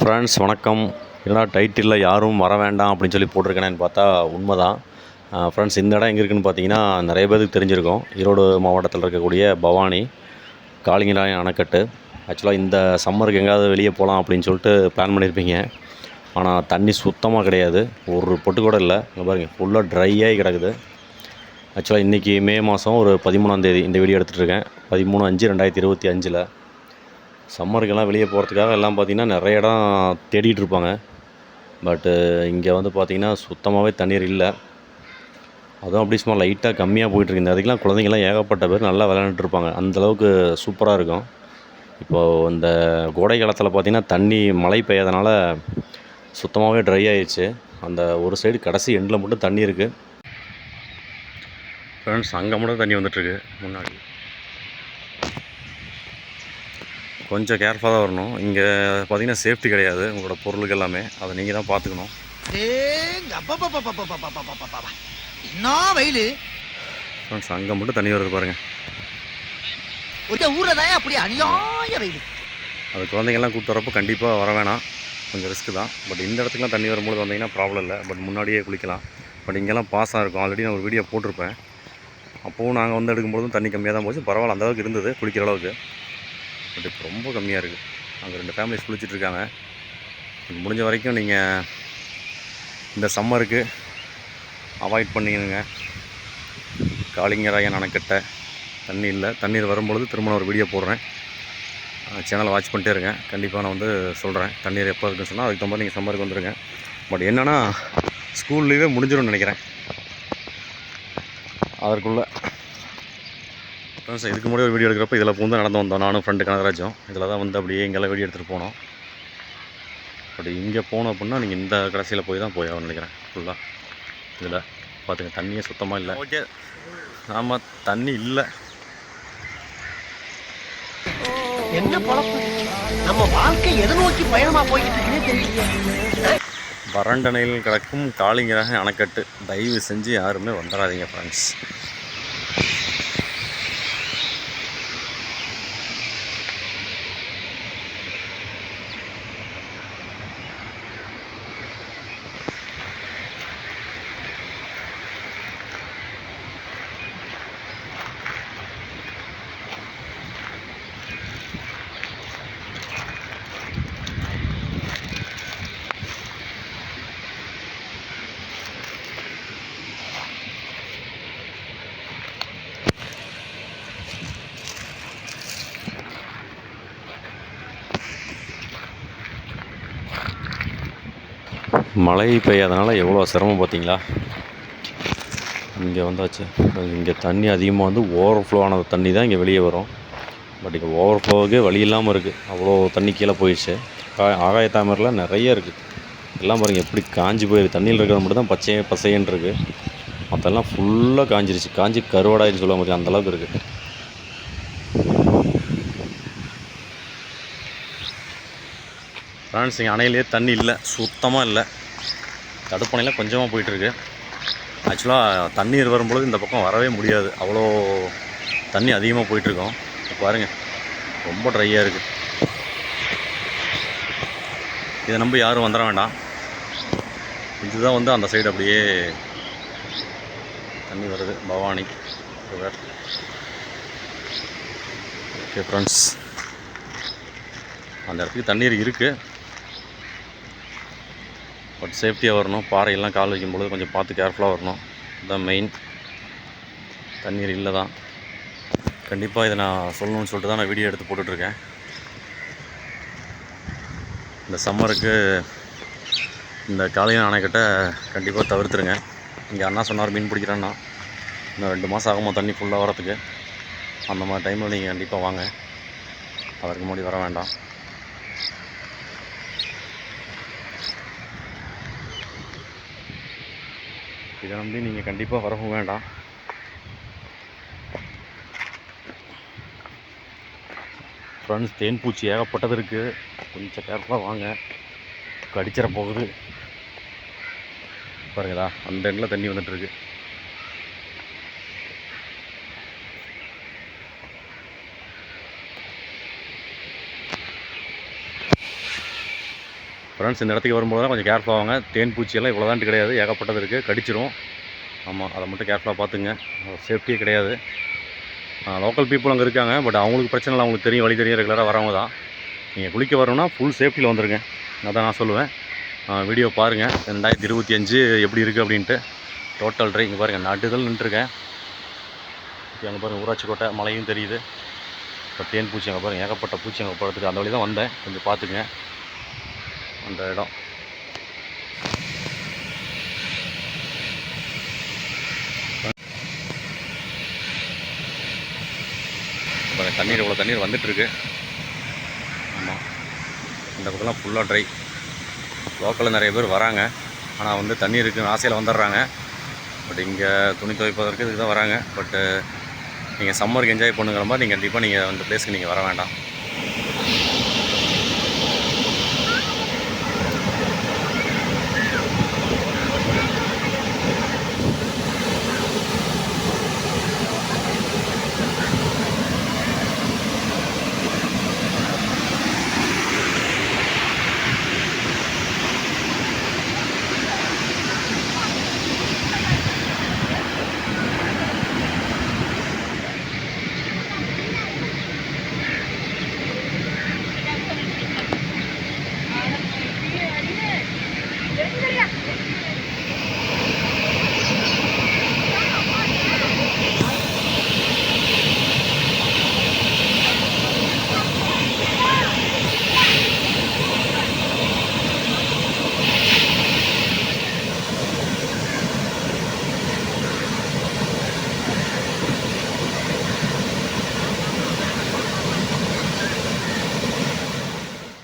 Friends வணக்கம். என்னடா டைட்டிலில் யாரும் வர வேண்டாம் அப்படின்னு சொல்லி போட்டிருக்கேனேன்னு பார்த்தா உண்மை தான் ஃப்ரெண்ட்ஸ் இந்த இடம் எங்கே இருக்குன்னு பார்த்தீங்கன்னா நிறைய பேருக்கு தெரிஞ்சிருக்கும். ஈரோடு மாவட்டத்தில் இருக்கக்கூடிய பவானி காளிங்கராயன் அணைக்கட்டு. ஆக்சுவலாக இந்த சம்மருக்கு எங்கேயாவது வெளியே போகலாம் அப்படின்னு சொல்லிட்டு பிளான் பண்ணியிருப்பீங்க. ஆனால் தண்ணி சுத்தமாக கிடையாது. ஒரு பொட்டு கூட இல்லை. இங்கே பாருங்கள் ஃபுல்லாக ட்ரையாகி கிடக்குது. ஆக்சுவலாக இன்றைக்கி மே மாதம் ஒரு பதிமூணாம் தேதி இந்த வீடியோ எடுத்துகிட்ருக்கேன் பதிமூணு அஞ்சு ரெண்டாயிரத்தி இருபத்தி அஞ்சில். சம்மருக்கெல்லாம் வெளியே போகிறதுக்காக எல்லாம் பார்த்திங்கன்னா நிறைய இடம் தேடிட்டு இருப்பாங்க. பட்டு இங்கே வந்து பார்த்திங்கன்னா சுத்தமாகவே தண்ணீர் இல்லை. அதுவும் அப்படி சும்மா லைட்டாக கம்மியாக போயிட்டுருக்கு இந்த அதுக்கெலாம் குழந்தைங்கலாம் ஏகப்பட்ட பேர் நல்லா விளையாண்டுருப்பாங்க அந்தளவுக்கு சூப்பராக இருக்கும். இப்போது இந்த கோடை காலத்தில் பார்த்திங்கன்னா தண்ணி மழை பெய்யாதனால சுத்தமாகவே ட்ரை ஆயிடுச்சு. அந்த ஒரு சைடு கடைசி எண்டில் மட்டும் தண்ணி இருக்குது ஃப்ரெண்ட்ஸ் அங்கே மட்டும் தண்ணி வந்துட்டுருக்கு முன்னாடி. கொஞ்சம் கேர்ஃபுல்லாக தான் வரணும். இங்கே பார்த்தீங்கன்னா சேஃப்டி கிடையாது. உங்களோட பொருளுக்கு எல்லாமே. அதை நீங்கள் தான் பார்த்துக்கணும் அங்கே மட்டும் தண்ணி வருது பாருங்கள் ஊரில் தான் அது குழந்தைங்கள்லாம் கூப்பிட்டு வரப்போ கண்டிப்பாக வர வேணாம். கொஞ்சம் ரிஸ்க்கு தான். பட் இந்த இடத்துக்குலாம் தண்ணி வரும்போது வந்தீங்கன்னா ப்ராப்ளம் இல்லை. பட் முன்னாடியே குளிக்கலாம். பட் இங்கெல்லாம் பாஸாக இருக்கும். ஆல்ரெடி நான் ஒரு வீடியோ போட்டிருப்பேன். அப்போவும் நாங்கள் வந்து எடுக்கும்பொழுதும் தண்ணி கம்மியாக தான் போச்சு. பரவாயில்ல அந்தளவுக்கு இருந்தது குளிக்கிற அளவுக்கு. பட் இப்போ ரொம்ப கம்மியாக இருக்குது அங்கே ரெண்டு ஃபேமிலிஸ் குளிச்சிட்ருக்காங்க முடிஞ்ச வரைக்கும் நீங்கள் இந்த சம்மருக்கு அவாய்ட் பண்ணிக்கணுங்க காளிங்கராயன் அணைக்கட்டை. தண்ணி இல்லை. தண்ணீர் வரும்பொழுது திரும்ப நான் ஒரு வீடியோ போடுறேன். சேனலை வாட்ச் பண்ணிட்டே இருங்க. கண்டிப்பாக நான் வந்து சொல்கிறேன் தண்ணீர் எப்போ இருக்குன்னு சொன்னால் அதுக்கு தகுந்த மாதிரி நீங்கள் சம்மருக்கு வந்துருங்க. பட் என்னென்னா ஸ்கூல் லீவே முடிஞ்சிடும்னு நினைக்கிறேன். அதற்குள்ளே இதுக்கு முன்னாடி ஒரு வீடியோ எடுக்கிறப்ப இதில் பூந்து நடந்து வந்தோம். நானும் ஃப்ரெண்டு கனகராஜும். இதில் தான் வந்து அப்படியே இங்கெல்லாம் வீடியோ எடுத்துகிட்டு போனோம். பட் இங்கே போனோம் அப்படின்னா நீங்கள் இந்த கடைசியில் போய் தான் போய் ஆகணும்னு நினைக்கிறேன். ஃபுல்லாக இதில் பார்த்துங்க தண்ணியே சுத்தமாக இல்லை. ஓகே ஆமாம் தண்ணி இல்லை. என்ன பொழப்பு? நம்ம வாழ்க்கை எதை நோக்கி பயணமா போய்கிட்டு இருக்குன்னே தெரியல வறண்ட நிலையில் கிடக்கும் காளிங்கராக அணைக்கட்டு. தயவு செஞ்சு யாருமே வந்துடாதீங்க ஃப்ரெண்ட்ஸ் மழை பெய்யாதனால எவ்வளோ சிரமம் பார்த்தீங்களா? இங்கே வந்தாச்சு. இங்கே தண்ணி அதிகமாக வந்து ஓவர்ஃப்ளோ ஆன தண்ணி தான் இங்கே வெளியே வரும். பட் இங்கே ஓவர்ஃப்ளோவுக்கே வழி இல்லாமல் இருக்குது அவ்வளோ தண்ணி கீழே போயிடுச்சு. கா- ஆகாய நிறைய இருக்குது எல்லாம் பாருங்கள் எப்படி காஞ்சி போயிருக்கு தண்ணியில் இருக்கிறது மட்டும் தான் பச்சை பசையன்னு இருக்குது மற்றெல்லாம் ஃபுல்லாக காஞ்சிருச்சு. காஞ்சி கருவாடாயின்னு சொல்ல முடியும் அந்தளவுக்கு இருக்குது ஃப்ரான்ஸ் இங்கே அணையிலே தண்ணி இல்லை. சுத்தமாக இல்லை. தடுப்பணையில் கொஞ்சமாக போயிட்டுருக்கு. ஆக்சுவலாக தண்ணீர் வரும்பொழுது இந்த பக்கம் வரவே முடியாது. அவ்வளோ தண்ணி அதிகமாக போயிட்டுருக்கோம். இப்போ பாருங்கள் ரொம்ப ட்ரையாக இருக்குது இதை நம்பி யாரும் வந்துட வேண்டாம். இதுதான் வந்து அந்த சைடு அப்படியே தண்ணி வருது. பவானி ஓகே ஃப்ரெண்ட்ஸ் அந்த இடத்துக்கு தண்ணீர் இருக்குது பட் சேஃப்டியாக வரணும். பாறையெல்லாம் கால் வைக்கும் பொழுது கொஞ்சம் பார்த்து கேர்ஃபுல்லாக வரணும். இதுதான் மெயின் தண்ணீர் இல்லை தான். கண்டிப்பாக இதை நான் சொல்லணும்னு சொல்லிட்டு தான் நான் வீடியோ எடுத்து போட்டுட்ருக்கேன். இந்த சம்மருக்கு இந்த காளையன் அணைக்கிட்ட கண்டிப்பாக தவிர்த்துருங்க. இங்கே அண்ணா சொன்னார் மீன் பிடிக்கிறேன்னா. இன்னும் ரெண்டு மாதம் ஆகுமா தண்ணி ஃபுல்லாக வரத்துக்கு. அந்த மாதிரி டைமில் நீங்கள் கண்டிப்பாக வாங்க. அதற்கு முன்னாடி வர வேண்டாம். இதை நம்பி நீங்கள் கண்டிப்பாக வரவும் வேண்டாம். ஃப்ரெண்ட்ஸ் தேன் பூச்சி ஏகப்பட்டது இருக்குது கொஞ்சம் கேர்ஃபுல்லாக வாங்க. கடிச்சிட போகுது. பாருங்களா அந்த எண்டில் தண்ணி வந்துட்டுருக்கு ஃப்ரெண்ட்ஸ் இந்த இடத்துக்கு வரும்போது தான் கொஞ்சம் கேர்ஃபுல்லாக வாங்க தேன் பூச்சியெல்லாம் இவ்வளோ கிடையாது. ஏகப்பட்டது இருக்குது கடிச்சிரும். ஆமாம் அதை மட்டும் கேர்ஃபுல்லாக பார்த்துங்க. சேஃப்டியே கிடையாது. லோக்கல் பீப்புள் அங்கே இருக்காங்க. பட் அவங்களுக்கு பிரச்சனை இல்லை. அவங்களுக்கு தெரியும். வழி தெரியும். ரெகுலராக வரவங்க தான். நீங்கள் குளிக்க வரணும்னா ஃபுல் சேஃப்டியில் வந்துருங்க. அதான் நான் சொல்லுவேன். வீடியோ பாருங்கள் ரெண்டாயிரத்தி இருபத்தி அஞ்சு எப்படி இருக்குது அப்படின்ட்டு. டோட்டல் ட்ரை இங்கே பாருங்கள் நடுதல் நின்றுருக்கேன். அங்கே பாருங்கள் ஊராட்சி கோட்டை மலையும் தெரியுது. இப்போ தேன் பூச்சி அங்கே பாருங்கள் ஏகப்பட்ட பூச்சி அங்கே படுத்துட்டு அந்த வழி தான் வந்தேன். கொஞ்சம் பார்த்துங்க அந்த இடம். தண்ணீர் இவ்வளோ தண்ணீர் வந்துட்டுருக்கு. ஆமாம் இந்த பக்கம்லாம் ஃபுல்லாக ட்ரை லோக்கலில் நிறைய பேர் வராங்க. ஆனால் வந்து தண்ணி இருக்குன்னு ஆசையில் வந்துடுறாங்க. பட் இங்கே துணி துவைப்பதற்கு இதுக்கு தான் வராங்க. பட்டு நீங்கள் சம்மருக்கு என்ஜாய் பண்ணுங்கிற மாதிரி நீங்கள் கண்டிப்பாக நீங்கள் அந்த பிளேஸ்க்கு நீங்கள் வர வேண்டாம்.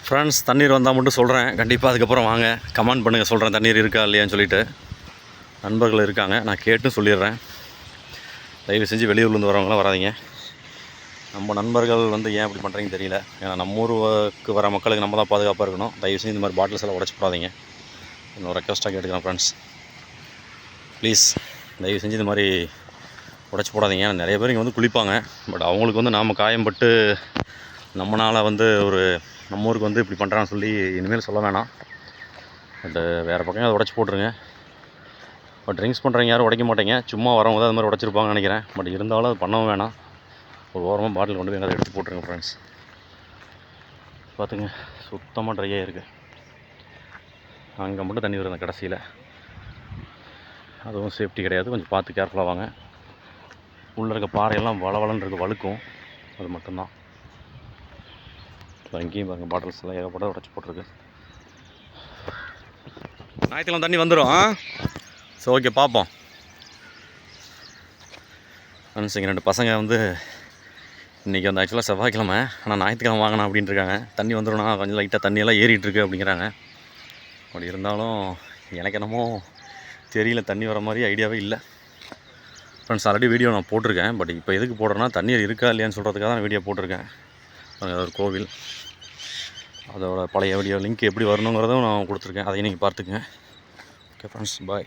ஃப்ரெண்ட்ஸ் தண்ணீர் வந்தால் மட்டும் சொல்கிறேன் கண்டிப்பாக அதுக்கப்புறம் வாங்க. கமெண்ட் பண்ணுங்கள் சொல்கிறேன் தண்ணீர் இருக்கா இல்லையான்னு சொல்லிட்டு. நண்பர்கள் இருக்காங்க. நான் கேட்டும் சொல்லிடுறேன். தயவு செஞ்சு வெளியூர்லேருந்து வரவங்களாம் வராதிங்க. நம்ம நண்பர்கள் வந்து ஏன் இப்படி பண்ணுறீங்கன்னு தெரியல. ஏன்னா நம்ம ஊருக்கு வர மக்களுக்கு நம்ம தான் பாதுகாப்பாக இருக்கணும். தயவு செஞ்சு இந்த மாதிரி பாட்டில்ஸ் எல்லாம் உடச்சி போடாதீங்க. இன்னொரு ரெக்வஸ்ட்டாக கேட்டுக்கிறேன் ஃப்ரெண்ட்ஸ் ப்ளீஸ் தயவு செஞ்சு இந்த மாதிரி உடச்சி போடாதீங்க. நிறைய பேர் இங்கே வந்து குளிப்பாங்க. பட் அவங்களுக்கு வந்து நாம் காயம்பட்டு நம்மளால் வந்து ஒரு நம்ம ஊருக்கு வந்து இப்படி பண்ணுறான்னு சொல்லி இனிமேல் சொல்ல வேணாம். பட் வேறு பக்கம் அதை உடச்சி போட்டுருங்க. பட் ட்ரிங்க்ஸ் பண்ணுறவங்க யாரும் உடைக்க மாட்டேங்க. சும்மா வரவங்க தான் அது மாதிரி உடச்சிருப்பாங்கன்னு நினைக்கிறேன். பட் இருந்தாலும் அது பண்ணவும் வேணாம். ஒரு ஓரமாக பாட்டில் கொண்டு போய் அதை எடுத்து போட்டுருங்க ஃப்ரெண்ட்ஸ் பார்த்துங்க. சுத்தமாக ட்ரையாக இருக்குது அங்கே மட்டும் தண்ணி வருது கடைசியில். அதுவும் சேஃப்டி கிடையாது. கொஞ்சம் பார்த்து கேர்ஃபுல்லாக வாங்க. உள்ளே இருக்க பாறையெல்லாம் வளவளன்னு இருக்கு வழுக்கும். அது மட்டும்தான். இப்போ அங்கேயும் பாருங்கள் பாட்டில்ஸ் எல்லாம் ஏகப்பட்ட உடச்சி போட்டிருக்கு. ஞாயிற்றுக்கிழமை தண்ணி வந்துடும் ஆ? ஸோ ஓகே பார்ப்போம். ஃப்ரெண்ட்ஸ் ரெண்டு பசங்க வந்து இன்றைக்கி வந்து ஆக்சுவலாக செவ்வாய்க்கிழமை ஆனால் ஞாயிற்றுக்கிழமை வாங்கினா அப்படின்ட்டுருக்காங்க தண்ணி வந்துடும்னா கொஞ்சம் லைட்டாக தண்ணியெல்லாம் ஏறிட்டுருக்கு அப்படிங்கிறாங்க. அப்படி இருந்தாலும் எனக்கு என்னமோ தெரியல தண்ணி வர மாதிரி ஐடியாவே இல்லை. ஃப்ரெண்ட்ஸ் ஆல்ரெடி வீடியோ நான் போட்டிருக்கேன். பட் இப்போ எதுக்கு போடுறேன்னா தண்ணீர் இருக்கா இல்லையான்னு சொல்கிறதுக்காக தான் வீடியோ போட்டிருக்கேன். அது ஒரு கோவில். அதோட பழைய வீடியோ லிங்க் எப்படி வரணுங்கிறதும் நான் கொடுத்துருக்கேன். அதையும் நீங்கள் பார்த்துக்குங்க. Okay friends bye